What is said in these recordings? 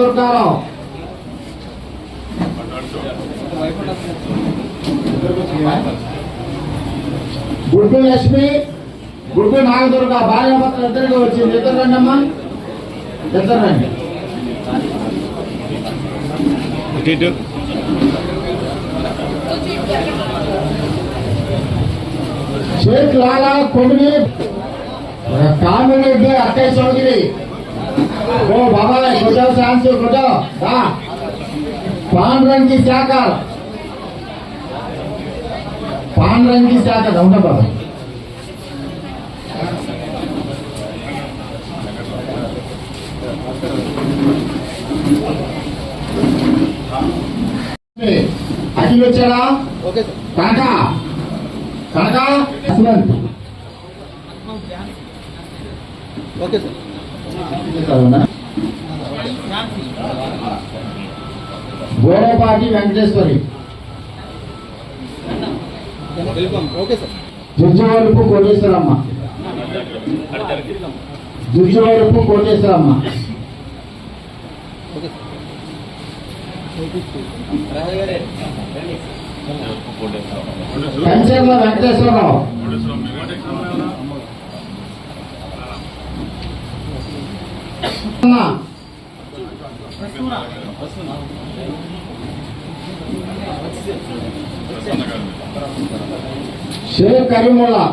దుర్గారావు గుడ్డు లక్ష్మి గుడ్డు నాగదుర్గ. భార్యాభర్తలు ఇద్దరికి వచ్చింది. ఇద్దరు రండి అమ్మా ఇద్దరు రండి. షేక్ లాలా కొమిడి కామిరెడ్డి అక్కయ్య చౌదరి ఓ బాబాయ్ కొట్టో శాంతి కొట్టో రా పాండ్రంగి శాఖ పాండ్రంగి శాఖ ఉండ బాబాయ్ అఖిల్ వచ్చాడా ఓకే సార్ కాకా కాకా అసలు ఓకే సార్ గోడపాటి వెంకటేశ్వరి. జుజ్జువరపు కోటేశ్వరమ్మ. జుజ్జువరపు కోటేశ్వరమ్మ. కంచర్ల వెంకటేశ్వరరావు. అన్న. షేక్ కరీముల్లా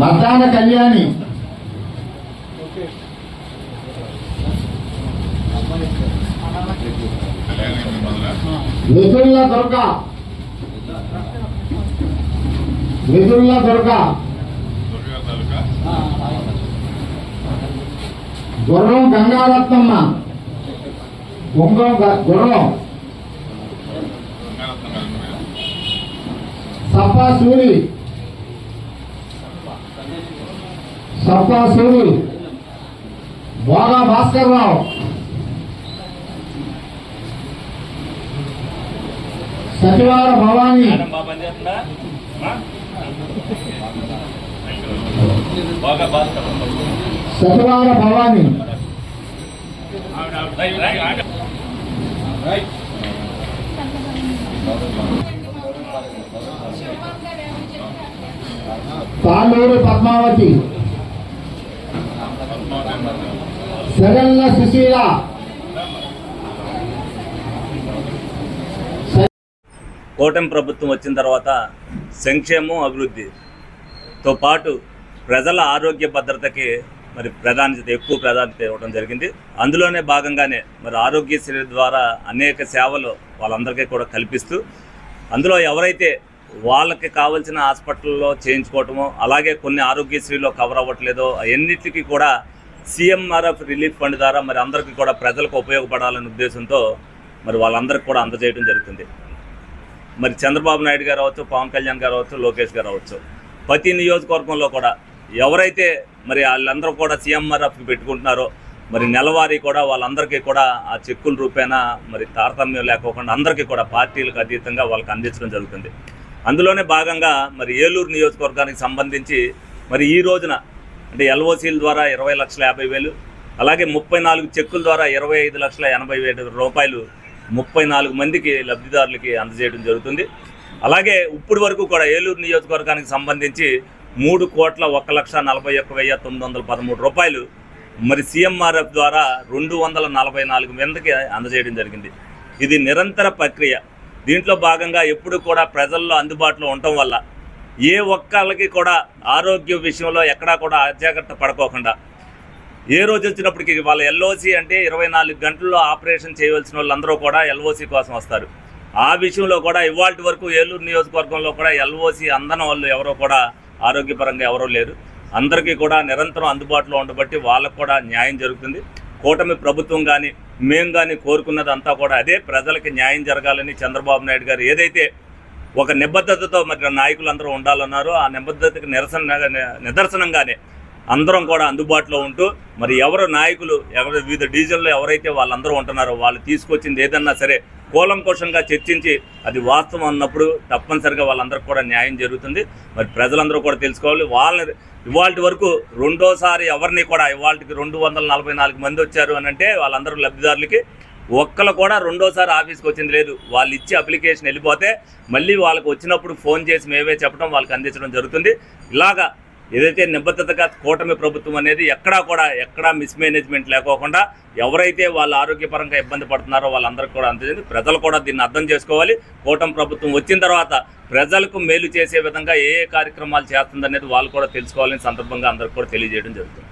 మద్దాన కళ్యాణి. మిథుల్ల దుర్గ. మిథుల్ల దుర్గ గుర్రం గంగారత్నమ్మ. గుంగం గుర్రం సప్పా సూరి. సప్పా సూరి. బోగా భాస్కర్ రావు. సచివార భవానీ. బాగా భవాని. తాళూరు పద్మావతి. శరణ సుశీల. కూటమి ప్రభుత్వం వచ్చిన తర్వాత సంక్షేమం అభివృద్ధితో పాటు ప్రజల ఆరోగ్య భద్రతకి మరి ప్రాధాన్యత ఎక్కువ ప్రాధాన్యత ఇవ్వడం జరిగింది. అందులోనే భాగంగానే మరి ఆరోగ్యశ్రీ ద్వారా అనేక సేవలు వాళ్ళందరికీ కూడా కల్పిస్తూ అందులో ఎవరైతే వాళ్ళకి కావాల్సిన హాస్పిటల్లో చేయించుకోవటమో అలాగే కొన్ని ఆరోగ్యశ్రీలో కవర్ అవ్వట్లేదో అవన్నిటికీ కూడా సీఎంఆర్ఎఫ్ రిలీఫ్ ఫండ్ ద్వారా మరి అందరికీ కూడా ప్రజలకు ఉపయోగపడాలనే ఉద్దేశంతో మరి వాళ్ళందరికీ కూడా అందజేయడం జరుగుతుంది. మరి చంద్రబాబు నాయుడు గారు అవ్వచ్చు పవన్ కళ్యాణ్ గారు అవ్వచ్చు లోకేష్ గారు అవ్వచ్చు. ప్రతి నియోజకవర్గంలో కూడా ఎవరైతే మరి వాళ్ళందరూ కూడా సీఎంఆర్ఎఫ్ పెట్టుకుంటున్నారో మరి నెలవారీ కూడా వాళ్ళందరికీ కూడా ఆ చెక్కుల రూపేణా మరి తారతమ్యం లేకోకుండా అందరికీ కూడా పార్టీలకు అతీతంగా వాళ్ళకి అందించడం జరుగుతుంది. అందులోనే భాగంగా మరి ఏలూరు నియోజకవర్గానికి సంబంధించి మరి ఈ రోజున అంటే ఎల్ఓసీల ద్వారా ఇరవై లక్షల యాభై వేలు అలాగే ముప్పై నాలుగు చెక్కుల ద్వారా ఇరవై ఐదు లక్షల ఎనభై వేల రూపాయలు ముప్పై నాలుగు మందికి లబ్ధిదారులకి అందజేయడం జరుగుతుంది. అలాగే ఇప్పటి వరకు కూడా ఏలూరు నియోజకవర్గానికి సంబంధించి మూడు కోట్ల ఒక లక్ష నలభై ఒక్క వెయ్యి తొమ్మిది వందల పదమూడు రూపాయలు మరి సీఎంఆర్ఎఫ్ ద్వారా రెండు వందల నలభై నాలుగు మందికి అందజేయడం జరిగింది. ఇది నిరంతర ప్రక్రియ. దీంట్లో భాగంగా ఎప్పుడు కూడా ప్రజల్లో అందుబాటులో ఉండటం వల్ల ఏ ఒక్కళ్ళకి కూడా ఆరోగ్య విషయంలో ఎక్కడా కూడా అజాగ్రత్త పడుకోకుండా ఏ రోజు వచ్చినప్పటికీ వాళ్ళ ఎల్ఓసి అంటే ఇరవై నాలుగు గంటల్లో ఆపరేషన్ చేయవలసిన వాళ్ళందరూ కూడా ఎల్ఓసి కోసం వస్తారు. ఆ విషయంలో కూడా ఇవాళ వరకు ఏలూరు నియోజకవర్గంలో కూడా ఎల్ఓసి అందని వాళ్ళు ఎవరో కూడా ఆరోగ్యపరంగా ఎవరూ లేరు. అందరికీ కూడా నిరంతరం అందుబాటులో ఉండబట్టి వాళ్ళకు కూడా న్యాయం జరుగుతుంది. కూటమి ప్రభుత్వం కానీ మేము కానీ కోరుకున్నది అంతా కూడా అదే ప్రజలకి న్యాయం జరగాలని చంద్రబాబు నాయుడు గారు ఏదైతే ఒక నిబద్ధతతో మరి నాయకులందరూ ఉండాలన్నారో ఆ నిబద్ధతకి నిరసన నిదర్శనంగానే అందరం కూడా అందుబాటులో ఉంటూ మరి ఎవరు నాయకులు ఎవరు వివిధ డీజిల్లో ఎవరైతే వాళ్ళందరూ ఉంటున్నారో వాళ్ళు తీసుకొచ్చింది ఏదన్నా సరే కూలంకోశంగా చర్చించి అది వాస్తవం అన్నప్పుడు తప్పనిసరిగా వాళ్ళందరికీ కూడా న్యాయం జరుగుతుంది. మరి ప్రజలందరూ కూడా తెలుసుకోవాలి. వాళ్ళని ఇవాళ వరకు రెండోసారి ఎవరిని కూడా ఇవాళకి రెండు వందల నలభై నాలుగు మంది వచ్చారు అని అంటే వాళ్ళందరూ లబ్ధిదారులకి ఒక్కరు కూడా రెండోసారి ఆఫీస్కి వచ్చింది లేదు. వాళ్ళు ఇచ్చి అప్లికేషన్ వెళ్ళిపోతే మళ్ళీ వాళ్ళకి వచ్చినప్పుడు ఫోన్ చేసి మేమే చెప్పడం వాళ్ళకి అందించడం జరుగుతుంది. ఇలాగా ఏదైతే నిబద్ధతగా కూటమి ప్రభుత్వం అనేది ఎక్కడా కూడా ఎక్కడా మిస్మేనేజ్మెంట్ లేకోకుండా ఎవరైతే వాళ్ళ ఆరోగ్యపరంగా ఇబ్బంది పడుతున్నారో వాళ్ళందరికీ కూడా అందించింది ప్రజలు కూడా దీన్ని అర్థం చేసుకోవాలి. కూటమి ప్రభుత్వం వచ్చిన తర్వాత ప్రజలకు మేలు చేసే విధంగా ఏ ఏ కార్యక్రమాలు చేస్తుందనేది వాళ్ళు కూడా తెలుసుకోవాలని సందర్భంగా అందరికీ కూడా తెలియజేయడం జరుగుతుంది.